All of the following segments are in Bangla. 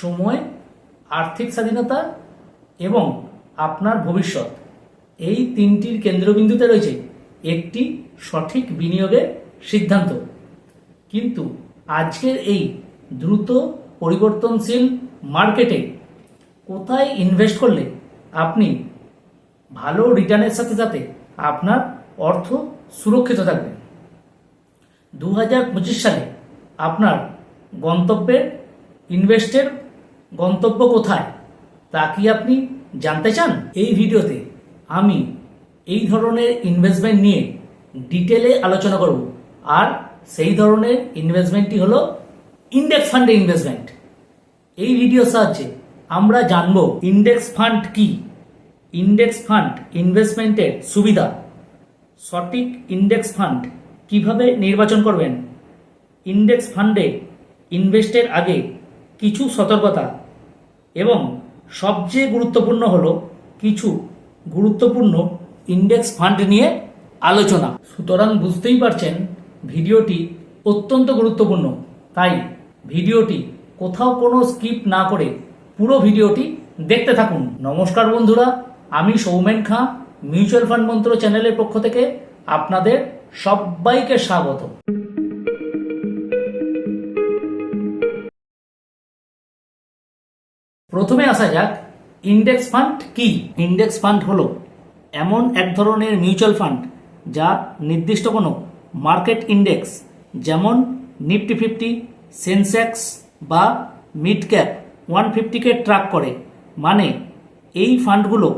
সময়, আর্থিক স্বাধীনতা এবং আপনার ভবিষ্যৎ। এই তিনটির কেন্দ্রবিন্দুতে রয়েছে একটি সঠিক বিনিয়োগের সিদ্ধান্ত। কিন্তু আজকের এই দ্রুত পরিবর্তনশীল মার্কেটে কোথায় ইনভেস্ট করলে আপনি ভালো রিটার্নের সাথে সাথে আপনার অর্থ সুরক্ষিত থাকবে? দু হাজার পঁচিশ সালে আপনার গন্তব্যের ইনভেস্টের গন্তব্য কোথায়, তা কি আপনি জানতে চান? এই ভিডিওতে আমি এই ধরনের ইনভেস্টমেন্ট নিয়ে ডিটেলে আলোচনা করব। আর সেই ধরনের ইনভেস্টমেন্টটি হলো ইন্ডেক্স ফান্ডে ইনভেস্টমেন্ট এই ভিডিও সাহায্যে আমরা জানব ইন্ডেক্স ফান্ড কি? ইন্ডেক্স ফান্ড ইনভেস্টমেন্টের সুবিধা। সঠিক ইন্ডেক্স ফান্ড কীভাবে নির্বাচন করবেন? ইন্ডেক্স ফান্ডে ইনভেস্টের আগে কিছু সতর্কতা এবং সবচেয়ে গুরুত্বপূর্ণ হলো কিছু গুরুত্বপূর্ণ ইন্ডেক্স ফান্ড নিয়ে আলোচনা। সুতরাং বুঝতেই পারছেন, ভিডিওটি অত্যন্ত গুরুত্বপূর্ণ। তাই ভিডিওটি কোথাও কোনো স্কিপ না করে পুরো ভিডিওটি দেখতে থাকুন। নমস্কার বন্ধুরা, আমি সৌমেন খাঁ মিউচুয়াল ফান্ড মন্ত্র চ্যানেলের পক্ষ থেকে আপনাদের সবাইকে স্বাগত। প্রথমে আসা যাক ইন্ডেক্স ফান্ড কি? ইন্ডেক্স ফান্ড হলো এমন এক ধরনের মিউচুয়াল ফান্ড যা নির্দিষ্ট কোনো মার্কেট ইন্ডেক্স যেমন নিফটি ফিফটি সেন্সেক্স বা মিড ক্যাপ ওয়ান ফিফটিকে ট্র্যাক করে। মানে এই ফান্ডগুলো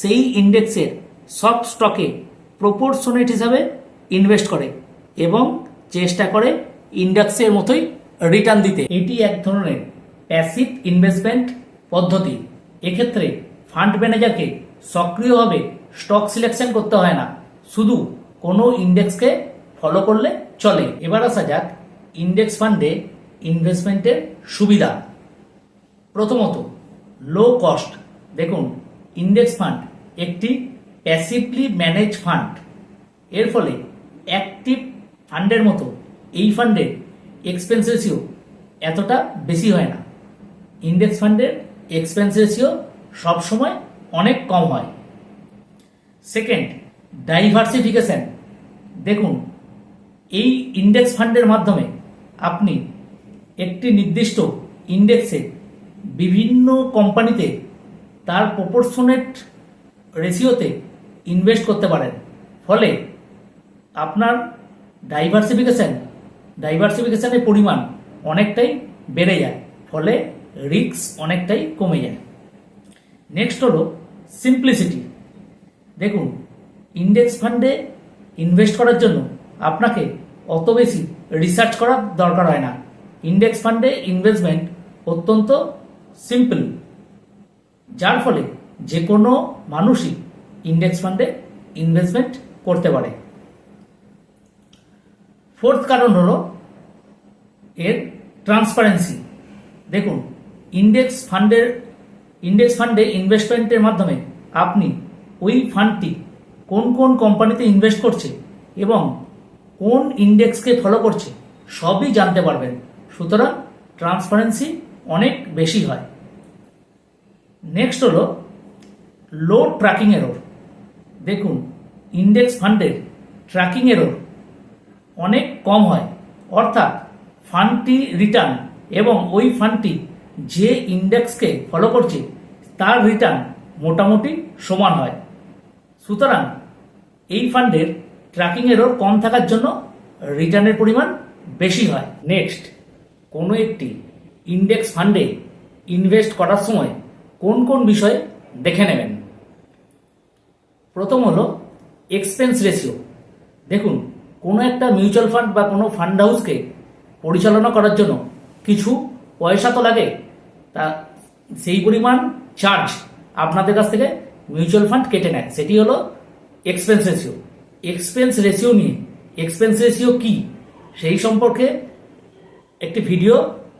সেই ইন্ডেক্সের সব স্টকে প্রপোর্শনেট হিসাবে ইনভেস্ট করে এবং চেষ্টা করে ইন্ডেক্সের মতোই রিটার্ন দিতে। এটি এক ধরনের প্যাসিভ ইনভেস্টমেন্ট পদ্ধতি। এক্ষেত্রে ফান্ড ম্যানেজারকে সক্রিয়ভাবে স্টক সিলেকশন করতে হয় না। শুধু কোনো ইন্ডেক্সকে ফলো করলে চলে। এবার আসা যাক ইন্ডেক্স ফান্ডে ইনভেস্টমেন্টের সুবিধা। প্রথমত লো কস্ট দেখুন ইন্ডেক্স ফান্ড একটি প্যাসিভলি ম্যানেজ ফান্ড এর ফলে অ্যাক্টিভ ফান্ডের মতো এই ফান্ডের এক্সপেন্স রেশিও এতটা বেশি হয় না। ইন্ডেক্স ফান্ডের এক্সপেন্স রেশিও সবসময় অনেক কম হয়। সেকেন্ড ডাইভার্সিফিকেশন দেখুন, এই ইন্ডেক্স ফান্ডের মাধ্যমে আপনি একটি নির্দিষ্ট ইন্ডেক্সে বিভিন্ন কোম্পানিতে তার প্রপোর্শনেট রেশিওতে ইনভেস্ট করতে পারেন। ফলে আপনার ডাইভার্সিফিকেশন ডাইভার্সিফিকেশনের পরিমাণ অনেকটাই বেড়ে যায়। ফলে রিস্ক অনেকটাই কমে যায়। নেক্সট হলো সিম্পলিসিটি দেখুন ইন্ডেক্স ফান্ডে ইনভেস্ট করার জন্য আপনাকে অত বেশি রিসার্চ করার দরকার হয় না। ইন্ডেক্স ফান্ডে ইনভেস্টমেন্ট অত্যন্ত সিম্পল যার ফলে যে কোনো মানুষই ইন্ডেক্স ফান্ডে ইনভেস্টমেন্ট করতে পারে। ফোর্থ কারণ হলো এর ট্রান্সপারেন্সি দেখুন ইন্ডেক্স ফান্ডের ইন্ডেক্স ফান্ডে ইনভেস্টমেন্টের মাধ্যমে আপনি ওই ফান্ডটি কোন কোন কোম্পানিতে ইনভেস্ট করছে এবং কোন ইন্ডেক্সকে ফলো করছে সবই জানতে পারবেন। সুতরাং ট্রান্সপারেন্সি অনেক বেশি হয়। নেক্সট হলো লো ট্র্যাকিং এরর দেখুন ইন্ডেক্স ফান্ডের ট্র্যাকিং এরর অনেক কম হয়। অর্থাৎ ফান্ডটি রিটার্ন এবং ওই ফান্ডটি যে ইন্ডেক্সকে ফলো করছে, তার রিটার্ন মোটামুটি সমান হয়। সুতরাং এই ফান্ডের ট্র্যাকিং এরর কম থাকার জন্য রিটার্নের পরিমাণ বেশি হয়। নেক্সট কোনো একটি ইন্ডেক্স ফান্ডে ইনভেস্ট করার সময় কোন কোন বিষয়ে দেখে নেবেন? প্রথম হলো এক্সপেন্স রেশিও দেখুন, কোনো একটা মিউচুয়াল ফান্ড বা কোনো ফান্ড হাউসকে পরিচালনা করার জন্য কিছু পয়সা তো লাগে তা সেই পরিমাণ চার্জ আপনাদের কাছ থেকে মিউচুয়াল ফান্ড কেটে নেয়। সেটি হলো এক্সপেন্স রেশিও এক্সপেন্স রেশিও নিয়ে। এক্সপেন্স রেশিও কি? সেই সম্পর্কে একটি ভিডিও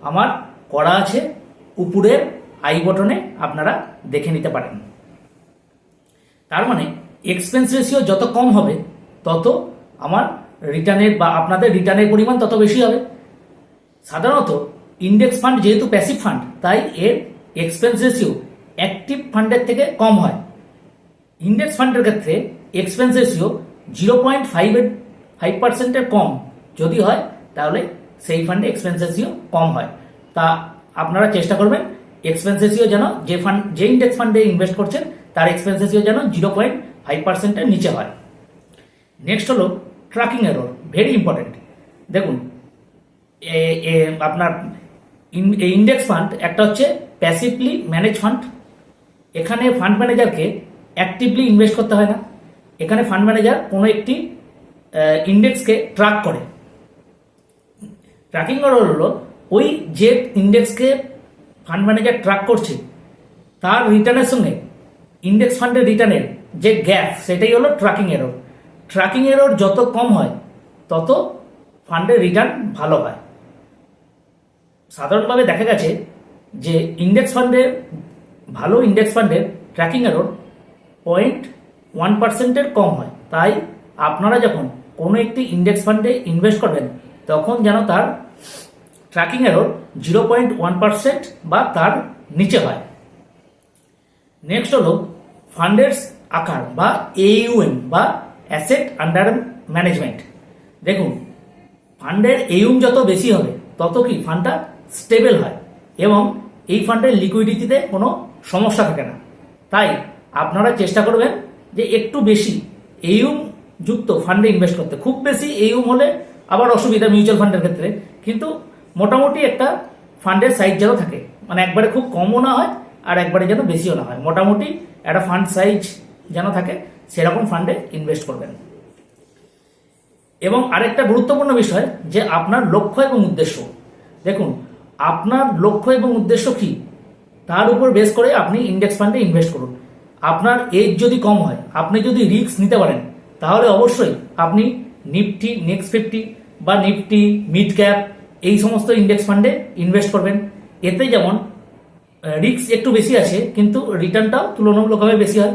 আমার করা আছে। উপরের আই বটনে আপনারা দেখে নিতে পারেন। তার মানে এক্সপেন্স রেশিও যত কম হবে, তত আমার রিটার্নের বা আপনাদের রিটার্নের পরিমাণ তত বেশি হবে। সাধারণত ইন্ডেক্স ফান্ড যেহেতু প্যাসিভ ফান্ড তাই এর এক্সপেন্স রেশিও অ্যাক্টিভ ফান্ডের থেকে কম হয়। ইন্ডেক্স ফান্ডের ক্ষেত্রে এক্সপেন্স রেশিও জিরো পয়েন্ট ফাইভের ফাইভ পার্সেন্টের কম। যদি হয়, তাহলে সেই ফান্ডে এক্সপেন্স রেশিও কম হয়। তা আপনারা চেষ্টা করবেন এক্সপেন্স রেশিও যেন যে ফান্ড যে ইন্ডেক্স ফান্ডে ইনভেস্ট করছেন, তার এক্সপেন্স রেশিও যেন জিরো পয়েন্ট ফাইভ পার্সেন্টের নিচে হয়। নেক্সট হলো ট্র্যাকিং এরর ভেরি ইম্পর্টেন্ট দেখুন, এ- এ- আপনার ইন্ডেক্স ফান্ড একটা হচ্ছে প্যাসিভলি ম্যানেজ ফান্ড এখানে ফান্ড ম্যানেজারকে অ্যাক্টিভলি ইনভেস্ট করতে হয় না। এখানে ফান্ড ম্যানেজার কোনো একটি ইন্ডেক্সকে ট্র্যাক করে। ট্র্যাকিং এরর হলো, ওই যে ইন্ডেক্সকে ফান্ড ম্যানেজার ট্র্যাক করছে, তার রিটার্নের সঙ্গে ইন্ডেক্স ফান্ডের রিটার্নের যে গ্যাপ সেটাই হলো ট্র্যাকিং এরর ট্র্যাকিং এরর যত কম হয়, তত ফান্ডের রিটার্ন ভালো হয়। সাধারণভাবে দেখা গেছে যে ইন্ডেক্স ফান্ডের ভালো ইন্ডেক্স ফান্ডের ট্র্যাকিং এরর পয়েন্ট ওয়ান পার্সেন্টের কম হয়। তাই আপনারা যখন কোনো একটি ইন্ডেক্স ফান্ডে ইনভেস্ট করবেন, তখন যেন তার tracking error zero point one percent বা তার নিচে হয়। নেক্সট হলো ফান্ডের আকার বা এইউএম বা অ্যাসেট আন্ডার ম্যানেজমেন্ট দেখুন ফান্ডের এইউম যত বেশি হবে, তত কি ফান্ডটা স্টেবল হয় এবং এই ফান্ডের লিকুইডিটিতে কোনো সমস্যা থাকে না। তাই আপনারা চেষ্টা করবেন যে একটু বেশি এইউম যুক্ত ফান্ডে ইনভেস্ট করতে। খুব বেশি এইউম হলে আবার অসুবিধা মিউচুয়াল ফান্ডের ক্ষেত্রে। কিন্তু মোটামুটি একটা ফান্ডের সাইজ যেন থাকে। মানে একবারে খুব কমও না হয় আর একবারে যেন বেশিও না হয়। মোটামুটি একটা ফান্ড সাইজ যেন থাকে, সেরকম ফান্ডে ইনভেস্ট করবেন। এবং আরেকটা গুরুত্বপূর্ণ বিষয় যে আপনার লক্ষ্য এবং উদ্দেশ্য। দেখুন আপনার লক্ষ্য এবং উদ্দেশ্য কি? তার উপর বেস করে আপনি ইন্ডেক্স ফান্ডে ইনভেস্ট করুন। আপনার এজ যদি কম হয়, আপনি যদি রিস্ক নিতে পারেন, তাহলে অবশ্যই আপনি নিফটি নেক্সট ফিফটি বা নিফটি মিড ক্যাপ এই সমস্ত ইন্ডেক্স ফান্ডে ইনভেস্ট করবেন। এতে যেমন রিস্ক একটু বেশি আছে, কিন্তু রিটার্নটাও তুলনামূলকভাবে বেশি হয়।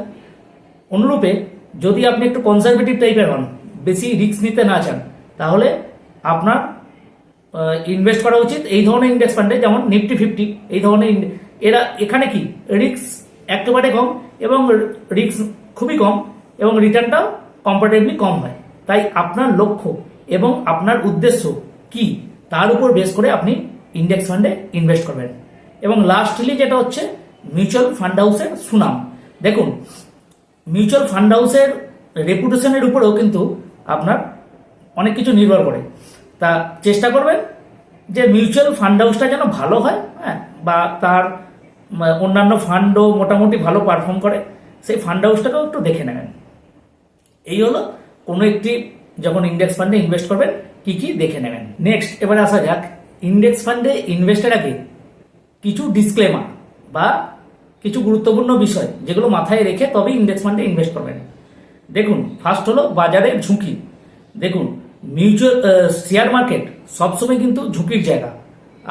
অনুরূপে, যদি আপনি একটু কনজারভেটিভ টাইপের হন, বেশি রিস্ক নিতে না চান, তাহলে আপনার ইনভেস্ট করা উচিত। এই ধরনের ইন্ডেক্স ফান্ডে যেমন নিফটি ফিফটি এই ধরনের এরা এখানে কি? রিস্ক একেবারে কম এবং রিস্ক খুবই কম এবং রিটার্নটাও কম্পারেটিভলি কম হয়। তাই আপনার লক্ষ্য এবং আপনার উদ্দেশ্য কি? তার উপর বেস করে আপনি ইন্ডেক্স ফান্ডে ইনভেস্ট করবেন। এবং লাস্টলি যেটা হচ্ছে মিউচুয়াল ফান্ড হাউসের সুনাম। দেখুন মিউচুয়াল ফান্ড হাউসের রেপুটেশনের উপরেও কিন্তু আপনার অনেক কিছু নির্ভর করে। তা চেষ্টা করবেন যে মিউচুয়াল ফান্ড হাউসটা যেন ভালো হয় হ্যাঁ বা তার অন্যান্য ফান্ডও মোটামুটি ভালো পারফর্ম করে, সেই ফান্ড হাউসটাকেও একটু দেখে নেবেন। এই হলো কোনো একটি যখন ইন্ডেক্স ফান্ডে ইনভেস্ট করবেন, কি কি দেখে নেবেন। নেক্সট এবারে আসা যাক ইন্ডেক্স ফান্ডে ইনভেস্টের আগে কিছু ডিসক্লেমার বা কিছু গুরুত্বপূর্ণ বিষয় যেগুলো মাথায় রেখে তবে ইন্ডেক্স ফান্ডে ইনভেস্ট করবেন। দেখুন ফার্স্ট হলো বাজারের ঝুঁকি। দেখুন মিউচুয়াল শেয়ার মার্কেট সবসময় কিন্তু ঝুঁকির জায়গা।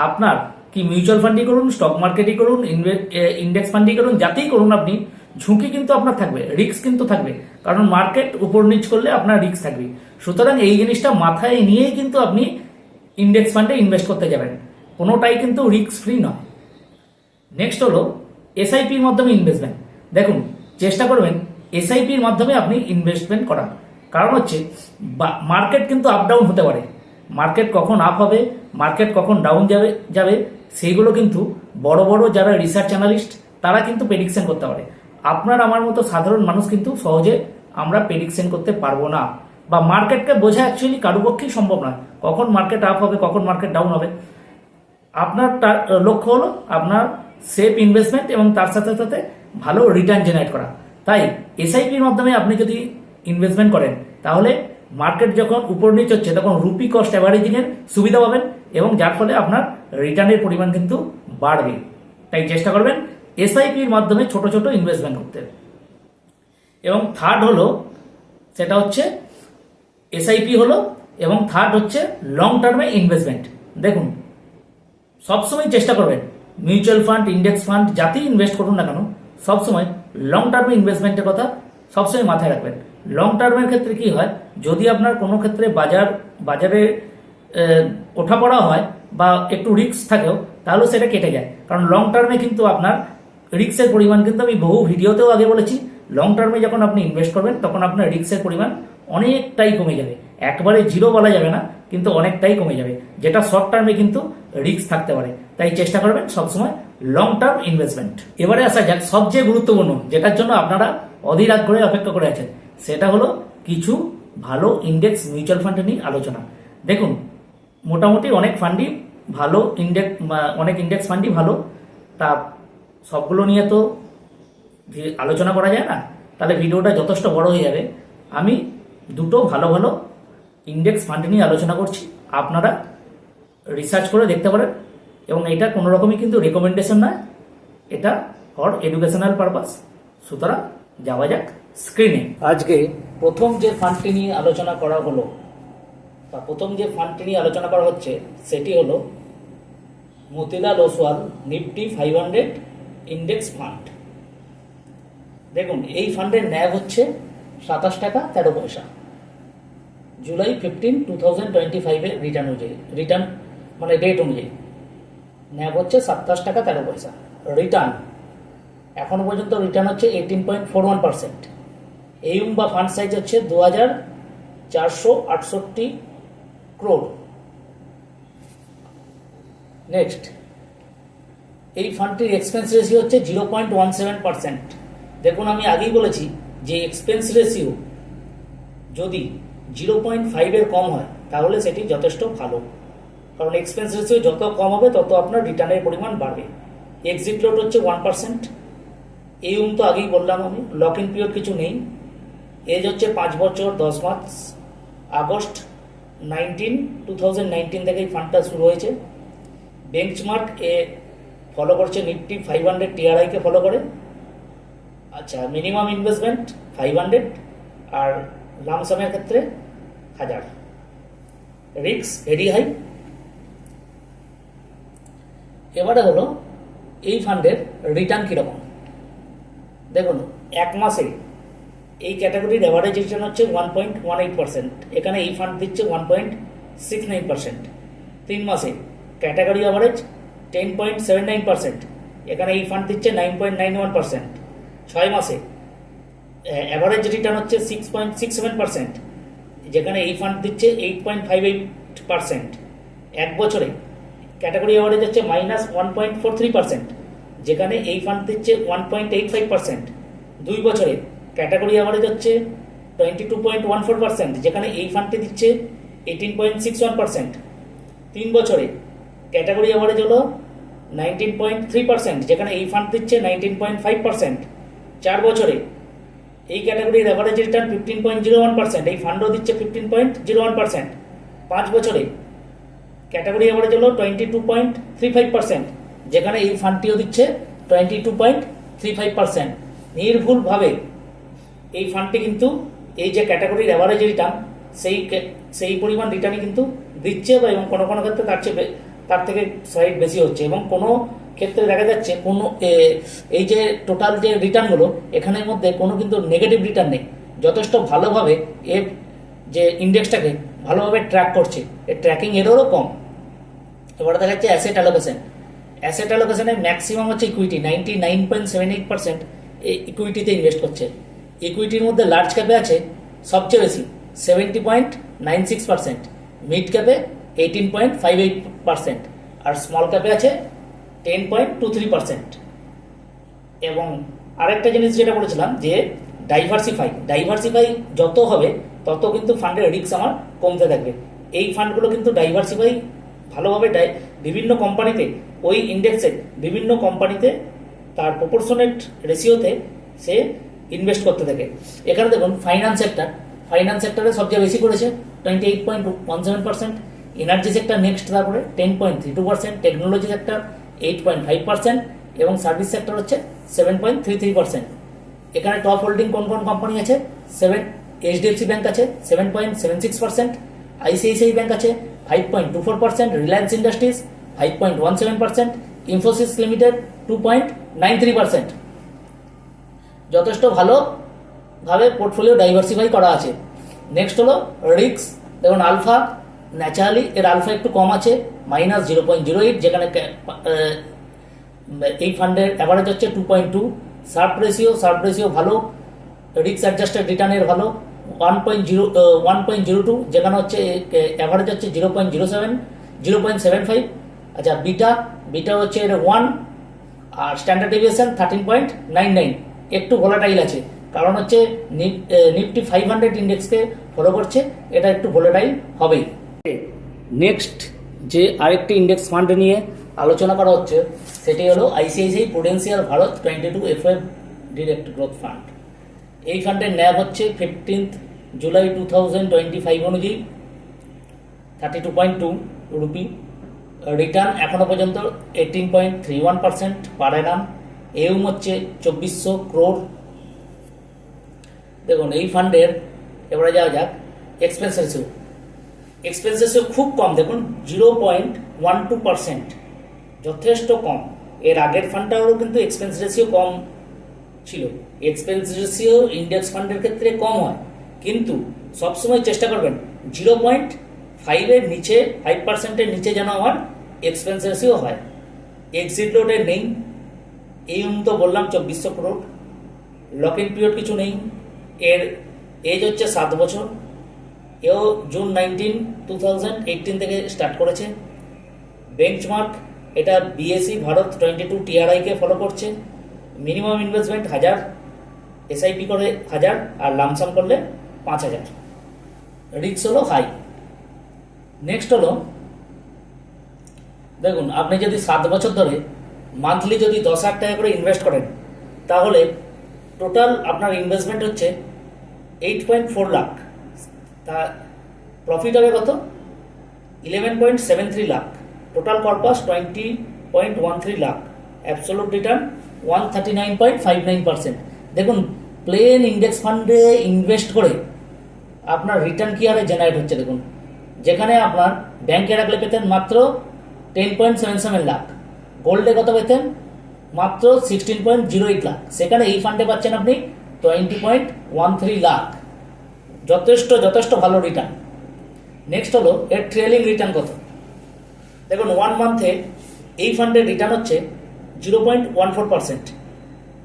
আপনার কি মিউচুয়াল ফান্ডই করুন স্টক মার্কেটই করুন ইন্ডেক্স ফান্ডই করুন, যাতেই করুন আপনি, ঝুঁকি কিন্তু আপনার থাকবে রিস্ক কিন্তু থাকবে। কারণ মার্কেট উপর নিচ করলে আপনার রিস্ক থাকবে। সুতরাং এই জিনিসটা মাথায় নিয়েই কিন্তু আপনি ইন্ডেক্স ফান্ডে ইনভেস্ট করতে যাবেন। কোনোটাই কিন্তু রিস্ক ফ্রি নয়। নেক্সট হলো এসআইপির মাধ্যমে ইনভেস্টমেন্ট দেখুন, চেষ্টা করবেন এসআইপির মাধ্যমে আপনি ইনভেস্টমেন্ট করার। কারণ হচ্ছে মার্কেট কিন্তু আপ ডাউন হতে পারে। মার্কেট কখন আপ হবে মার্কেট কখন ডাউন যাবে যাবে, সেইগুলো কিন্তু বড় বড় যারা রিসার্চ অ্যানালিস্ট তারা কিন্তু প্রেডিকশন করতে পারে। আপনার আমার মতো সাধারণ মানুষ কিন্তু সহজে আমরা প্রেডিকশন করতে পারব না। বা মার্কেটকে বোঝা অ্যাকচুয়ালি কারও পক্ষেই সম্ভব নয়। কখন মার্কেট আপ হবে, কখন মার্কেট ডাউন হবে। আপনার লক্ষ্য হলো আপনার সেফ ইনভেস্টমেন্ট এবং তার সাথে সাথে ভালো রিটার্ন জেনারেট করা। তাই এসআইপির মাধ্যমে আপনি যদি ইনভেস্টমেন্ট করেন, তাহলে মার্কেট যখন উপর নিচ হচ্ছে, তখন রুপি কস্ট অ্যাভারেজিং এর সুবিধা পাবেন এবং যার ফলে আপনার রিটার্নের পরিমাণ কিন্তু বাড়বে। তাই চেষ্টা করবেন এসআইপির মাধ্যমে ছোট ছোট ইনভেস্টমেন্ট করতে। এবং থার্ড হলো, সেটা হচ্ছে এসআইপি হলো এবং থার্ড হচ্ছে লং টার্মে ইনভেস্টমেন্ট দেখুন, সবসময় চেষ্টা করবেন মিউচুয়াল ফান্ড ইন্ডেক্স ফান্ড যাতেই ইনভেস্ট করুন না কেন, সবসময় লং টার্মে ইনভেস্টমেন্টের কথা সবসময় মাথায় রাখবেন। লং টার্মের ক্ষেত্রে কি হয়, যদি আপনার কোনো ক্ষেত্রে বাজার, বাজারে ওঠাপড়া হয় বা একটু রিস্ক থাকেও তাহলেও সেটা কেটে যায়। কারণ লং টার্মে কিন্তু আপনার রিস্কের পরিমাণ কিন্তু আমি বহু ভিডিওতেও আগে বলেছি লং টার্মে যখন আপনি ইনভেস্ট করবেন, তখন আপনার রিস্কের পরিমাণ অনেকটাই কমে যাবে। একবারে জিরো বলা যাবে না, কিন্তু অনেকটাই কমে যাবে, যেটা শর্ট টার্মে কিন্তু রিস্ক থাকতে পারে। তাই চেষ্টা করবেন সবসময় লং টার্ম ইনভেস্টমেন্ট এবারে আসা যাক, সবচেয়ে গুরুত্বপূর্ণ, যেটার জন্য আপনারা অধীর আগ্রহে অপেক্ষা করে আছেন, সেটা হলো কিছু ভালো ইন্ডেক্স মিউচুয়াল ফান্ড নিয়ে আলোচনা। দেখুন, মোটামুটি অনেক ফান্ডই ভালো ইন্ডেক্স অনেক ইন্ডেক্স ফান্ডই ভালো, তা সবগুলো নিয়ে তো আলোচনা করা যায় না, তাহলে ভিডিওটা যথেষ্ট বড় হয়ে যাবে। আমি দুটো ভালো ভালো ইন্ডেক্স ফান্ড নিয়ে আলোচনা করছি, আপনারা রিসার্চ করে দেখতে পারেন। এবং এটা কোনো রকমই কিন্তু রেকমেন্ডেশন নয় এটা ফর এডুকেশনাল পারপাস সুতরাং যাওয়া যাক স্ক্রিনে আজকে প্রথম যে ফান্ডটি নিয়ে আলোচনা করা হলো, বা প্রথম যে ফান্ডটি নিয়ে আলোচনা করা হচ্ছে, সেটি হলো Motilal Oswal Nifty five hundred index fund দেখুন, এই ফান্ডের ন্যাব হচ্ছে সাতাশ টাকা, তেরো পয়সা। July fifteen two thousand twenty ফাইভের রিটার্ন অনুযায়ী রিটার্ন মানে ডেট অনুযায়ী। ন্যাব হচ্ছে সাতাশ টাকা তেরো পয়সা। রিটার্ন এখনও পর্যন্ত রিটার্ন হচ্ছে eighteen point four one percent AUM বা ফান্ড সাইজ হচ্ছে দু হাজার চারশো আটষট্টি ক্রোড নেক্সট এই ফান্ডটির এক্সপেন্স রেশিও হচ্ছে zero point one seven percent দেখুন আমি আগেই বলেছি যে এক্সপেন্স রেশিও যদি জিরো পয়েন্ট ফাইভের কম হয়, তাহলে সেটি যথেষ্ট ভালো। কারণ এক্সপেন্স রেশিও যত কম হবে তত আপনার রিটার্নের পরিমাণ বাড়বে। এক্সিট লোড হচ্ছে ওয়ান পার্সেন্ট এই উম তো আগেই বললাম আমি লক ইন পিরিয়ড কিছু নেই। এজ হচ্ছে পাঁচ বছর, দশ মাস August nineteen two thousand nineteen থেকে এই ফান্ডটা শুরু হয়েছে। বেঞ্চমার্ক এ ফলো করছে নিফটি ফাইভ হান্ড্রেড টিআরআইকে ফলো করে। আচ্ছা মিনিমাম ইনভেস্টমেন্ট ফাইভ হান্ড্রেড আর লামসামের ক্ষেত্রে হাজার। রিক্স ভেরি হাই এবারে হলো এই ফান্ডের রিটার্ন কীরকম? দেখুন, এক মাসে এই ক্যাটাগরির অ্যাভারেজ রিটার্ন হচ্ছে one point one eight percent এখানে এই ফান্ড দিচ্ছে one point six nine percent তিন মাসে category average ten point seven nine percent এখানে এই ফান্ড দিচ্ছে nine point nine one percent ছয় মাসে অ্যাভারেজ রিটার্ন হচ্ছে six point six seven percent যেখানে এই ফান্ড দিচ্ছে eight point five eight percent এক বছরে ক্যাটাগরি অ্যাভারেজ হচ্ছে minus one point four three percent যেখানে এই ফান্ড দিচ্ছে one point eight five percent দুই বছরে ক্যাটাগরি অ্যাভারেজ হচ্ছে twenty two point one four percent যেখানে এই ফান্ডটি দিচ্ছে eighteen point six one percent তিন বছরে ক্যাটাগরি অ্যাভারেজ হলো নাইনটিন পয়েন্ট থ্রি পার্সেন্ট যেখানে এই ফান্ড দিচ্ছে নাইনটিন পয়েন্ট ফাইভ পার্সেন্ট চার বছরে এই ক্যাটাগরির average return fifteen point zero one percent এই ফান্ডও দিচ্ছে fifteen point zero one percent পাঁচ বছরে ক্যাটাগরি অ্যাভারেজ হলো twenty two point three five percent যেখানে এই ফান্ডটিও দিচ্ছে twenty two point three five percent নির্ভুলভাবে এই ফান্ডটি কিন্তু এই যে ক্যাটাগরির অ্যাভারেজ রিটার্ন সেই সেই পরিমাণ রিটার্নই কিন্তু দিচ্ছে বা এবং কোনো কোনো ক্ষেত্রে তার চেয়ে তার থেকে সাইড বেশি হচ্ছে। এবং কোনো ক্ষেত্রে দেখা যাচ্ছে কোনো এই যে টোটাল যে রিটার্নগুলো এখানের মধ্যে কোনো কিন্তু নেগেটিভ রিটার্ন নেই। যথেষ্ট ভালোভাবে এর যে ইন্ডেক্সটাকে ভালোভাবে ট্র্যাক করছে। এর ট্র্যাকিং এরও কম। এবারে দেখা যাচ্ছে অ্যাসেট অ্যালোকেশন অ্যাসেট অ্যালোকেশনে ম্যাক্সিমাম হচ্ছে equity ninety nine point seven eight percent ইকুইটিতে invest করছে। ইকুইটির মধ্যে লার্জ ক্যাপে আছে, সবচেয়ে বেশি seventy point nine six percent mid ক্যাপে eighteen point five eight percent আর স্মল ক্যাপে আছে ten point two three percent এবং আরেকটা জিনিস যেটা বলেছিলাম যে ডাইভার্সিফাই ডাইভার্সিফাই যত হবে, তত কিন্তু ফান্ডের রিস্ক আমার কমতে থাকবে। এই ফান্ডগুলো কিন্তু ডাইভার্সিফাই ভালোভাবে ডাই বিভিন্ন কোম্পানিতে ওই ইন্ডেক্সে বিভিন্ন কোম্পানিতে তার প্রপোর্শনেট রেশিওতে সে ইনভেস্ট করতে থাকে। এখানে দেখুন ফাইন্যান্স সেক্টর ফাইন্যান্স সেক্টরে সবচেয়ে বেশি করেছে twenty eight point one seven percent energy sector next তারপরে ten point three two percent technology sector eight point five percent এবং সার্ভিস সেক্টর হচ্ছে seven point three three percent এখানে টপ হোল্ডিং কোন কোন কোম্পানি আছে? সেভেন এইচডিএফসি ব্যাংক আছে seven point seven six percent ICICI bank আছে five point two four percent Reliance Industries five point one seven percent Infosys limited two point nine three percent যথেষ্ট ভালোভাবে পোর্টফোলিও ডাইভার্সিফাই করা আছে। নেক্সট হলো রিক্স দেখুন আলফা ন্যাচারালি এর আলফা একটু কম আছে minus zero point zero eight যেখানে এই ফান্ডের অ্যাভারেজ হচ্ছে two point two Sharpe ratio Sharpe ratio ভালো। রিক্স অ্যাডজাস্টেড রিটার্নের ভালো। One point zero one point zero two যেখানে হচ্ছে অ্যাভারেজ হচ্ছে zero point zero seven zero point seven five আচ্ছা বিটা বিটা হচ্ছে ওয়ান আর standard deviation thirteen point nine nine একটু ভোলাটাইল আছে, কারণ হচ্ছে নিফটি ফাইভ হান্ড্রেড ইন্ডেক্সকে ফলো করছে, এটা একটু ভোলাটাইল হবেই। নেক্সট যে আরেকটি ইন্ডেক্স ফান্ড নিয়ে আলোচনা করা হচ্ছে, সেটি হলো ICICI Prudential Bharat twenty two F F direct growth fund এই ফান্ডের ন্যাব হচ্ছে fifteenth July two thousand twenty five অনুযায়ী thirty two point two rupee return এখনও পর্যন্ত eighteen point three one percent per annum AUM হচ্ছে চব্বিশশো ক্রোর দেখুন, এই ফান্ডের এবারে যাওয়া যাক এক্সপেন্স রেশিও এক্সপেন্স রেশিও খুব কম, দেখুন zero point one two percent যথেষ্ট কম। এর আগের ফান্ডটারও কিন্তু এক্সপেন্স রেশিও কম ছিল। এক্সপেন্স রেশিও ইন্ডেক্স ফান্ডের ক্ষেত্রে কম হয়। কিন্তু সবসময় চেষ্টা করবেন জিরো পয়েন্ট ফাইভের নিচে ফাইভ পার্সেন্টের নিচে যেন আমার এক্সপেন্স হয়। এক্সিট লোডে নেই। এই তো বললাম চব্বিশশো করোড় লক ইন পিরিয়ড কিছু নেই। এর এজ হচ্ছে সাত বছর। এও June nineteen two thousand eighteen থেকে স্টার্ট করেছে। বেঞ্চমার্ক এটা বিএসসি ভারত টোয়েন্টি টু টিআরআইকে ফলো করছে। মিনিমাম ইনভেস্টমেন্ট হাজার এসআইপি করে হাজার, আর লামসাম করলে পাঁচ হাজার। রিক্স হলো হাই নেক্সট হলো, দেখুন, আপনি যদি সাত বছর ধরে মান্থলি যদি দশ হাজার টাকা করে ইনভেস্ট করেন, তাহলে টোটাল আপনার ইনভেস্টমেন্ট হচ্ছে এইট পয়েন্ট ফোর লাখ তা প্রফিট হবে কত? Eleven point seven three lakh total corpus twenty point one three lakh absolute return one thirty nine point five nine percent দেখুন প্লেন ইন্ডেক্স ফান্ডে ইনভেস্ট করে আপনার রিটার্ন কি হারে জেনারেট হচ্ছে দেখুন। যেখানে আপনার ব্যাংকে রাখলে পেতেন মাত্র ten point seven seven lakh গোল্ডে কত পেতেন? মাত্র sixteen point zero eight lakh সেখানে এই ফান্ডে পাচ্ছেন আপনি twenty point one three lakh যথেষ্ট যথেষ্ট ভালো রিটার্ন নেক্সট হলো এর ট্রেলিং রিটার্ন কত? দেখুন ওয়ান মান্থে এই ফান্ডের রিটার্ন হচ্ছে zero point one four percent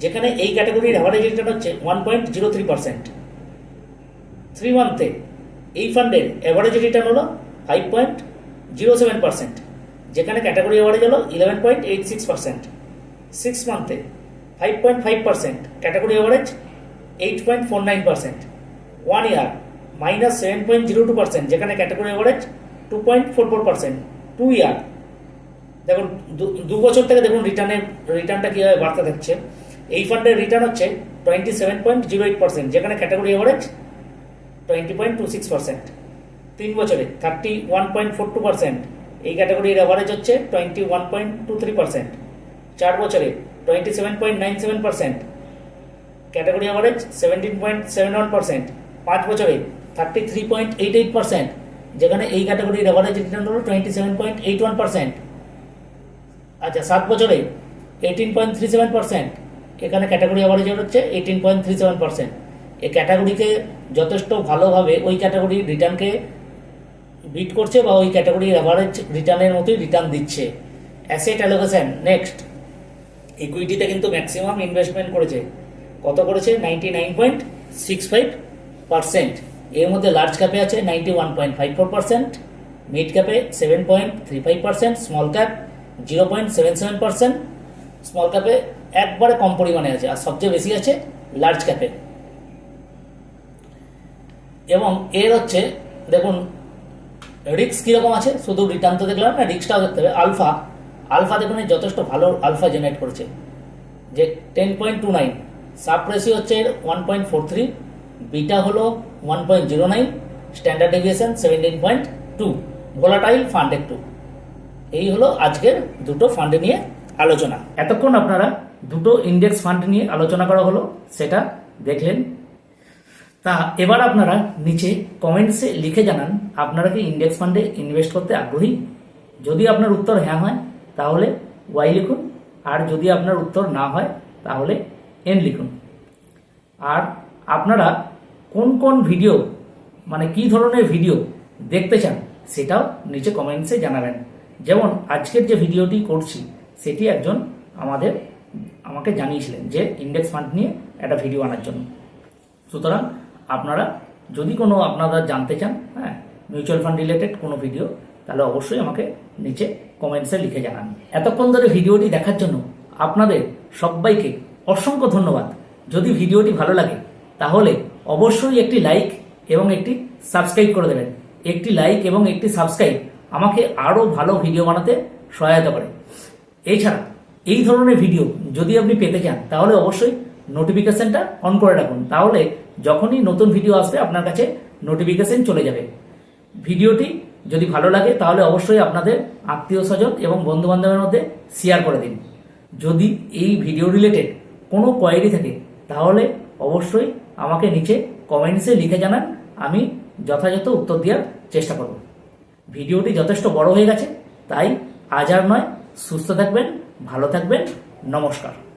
যেখানে এই ক্যাটাগরির অ্যাভারেজ রিটার্ন হচ্ছে one point zero three percent three মান্থে এই ফান্ডের অ্যাভারেজ রিটার্ন হলো five point zero seven percent যেখানে ক্যাটাগরি অ্যাভারেজ হলো eleven point eight six percent six মান্থে five point five percent category average eight point four nine percent one year minus seven point zero two percent যেখানে category average two point four four percent two year দেখুন, দু- বছর থেকে দেখুন রিটার্নের রিটার্নটা কীভাবে বাড়তে থাকছে। এই ফান্ডের রিটার্ন হচ্ছে twenty seven point zero eight percent যেখানে category average twenty point two six percent. তিন বছরে thirty one point four two percent. এই ক্যাটাগরির অ্যাভারেজ হচ্ছে twenty one point two three percent. চার বছরে twenty seven point nine seven percent. Category average seventeen point seven one percent পাঁচ বছরে thirty three point eight eight percent. যেখানে এই ক্যাটাগরির অ্যাভারেজ রিটার্ন হলো twenty seven point eight one percent. আচ্ছা সাত বছরে eighteen point three seven percent. এখানে ক্যাটাগরি অ্যাভারেজ হচ্ছে eighteen point three seven percent. এই ক্যাটাগরিকে যথেষ্ট ভালোভাবে ওই ক্যাটাগরির রিটার্নকে বিট করছে বা ওই ক্যাটাগরির অ্যাভারেজ রিটার্নের মতোই রিটার্ন দিচ্ছে। অ্যাসেট অ্যালোকেশন নেক্সট ইকুইটিতে কিন্তু ম্যাক্সিমাম ইনভেস্টমেন্ট করেছে। কত করেছে? Ninety nine point six five percent এর মধ্যে লার্জ ক্যাপে আছে ninety one point five four percent mid ক্যাপে seven point three five percent small cap zero point seven seven percent small ক্যাপে একবারে কম পরিমাণে আছে, আর সবচেয়ে বেশি আছে লার্জ ক্যাপে এবং এর হচ্ছে, দেখুন রিক্স কীরকম আছে? শুধু রিটার্ন তো দেখলাম না রিক্সটাও দেখতে হবে। আলফা আলফা দেখুন যথেষ্ট ভালো আলফা জেনারেট করেছে। যে ten point two nine ratio হচ্ছে one point four three beta হলো one point zero nine standard deviation seventeen point two volatile fund একটু এই হলো আজকের দুটো ফান্ড নিয়ে আলোচনা। এতক্ষণ আপনারা দুটো ইন্ডেক্স ফান্ড নিয়ে আলোচনা করা হলো, সেটা দেখলেন তা এবার আপনারা নিচে কমেন্টসে লিখে জানান, আপনারা কি ইন্ডেক্স ফান্ডে ইনভেস্ট করতে আগ্রহী? যদি আপনার উত্তর হ্যাঁ হয়, তাহলে ওয়াই লিখুন, আর যদি আপনার উত্তর না হয়, তাহলে এন লিখুন। আর আপনারা কোন কোন ভিডিও মানে কি ধরনের ভিডিও দেখতে চান, সেটাও নিচে কমেন্টসে জানাবেন। যেমন আজকের যে ভিডিওটি করছি, সেটি একজন আমাদের, আমাকে জানিয়েছিলেন যে ইন্ডেক্স ফান্ড নিয়ে একটা ভিডিও আনার জন্য। সুতরাং আপনারা যদি কোনো আপনারা জানতে চান হ্যাঁ মিউচুয়াল ফান্ড রিলেটেড কোনো ভিডিও তাহলে অবশ্যই আমাকে নিচে কমেন্টসে লিখে জানান। এতক্ষণ ধরে ভিডিওটি দেখার জন্য আপনাদের সবাইকে অসংখ্য ধন্যবাদ। যদি ভিডিওটি ভালো লাগে, তাহলে অবশ্যই একটি লাইক এবং একটি সাবস্ক্রাইব করে দেবেন। একটি লাইক এবং একটি সাবস্ক্রাইব আমাকে আরও ভালো ভিডিও বানাতে সহায়তা করে। এছাড়া, এই ধরনের ভিডিও যদি আপনি পেতে চান, তাহলে অবশ্যই নোটিফিকেশনটা অন করে রাখুন। তাহলে যখনই নতুন ভিডিও আসবে, আপনার কাছে নোটিফিকেশন চলে যাবে। ভিডিওটি যদি ভালো লাগে, তাহলে অবশ্যই আপনাদের আত্মীয় স্বজন এবং বন্ধু বান্ধবের মধ্যে শেয়ার করে দিন। যদি এই ভিডিও রিলেটেড কোনো কোয়ারি থাকে, তাহলে অবশ্যই আমাকে নিচে কমেন্টসে লিখে জানান, আমি যথাযথ উত্তর দেওয়ার চেষ্টা করব। ভিডিওটি যথেষ্ট বড় হয়ে গেছে, তাই আজ আর নয়, সুস্থ থাকবেন, ভালো থাকবেন, নমস্কার।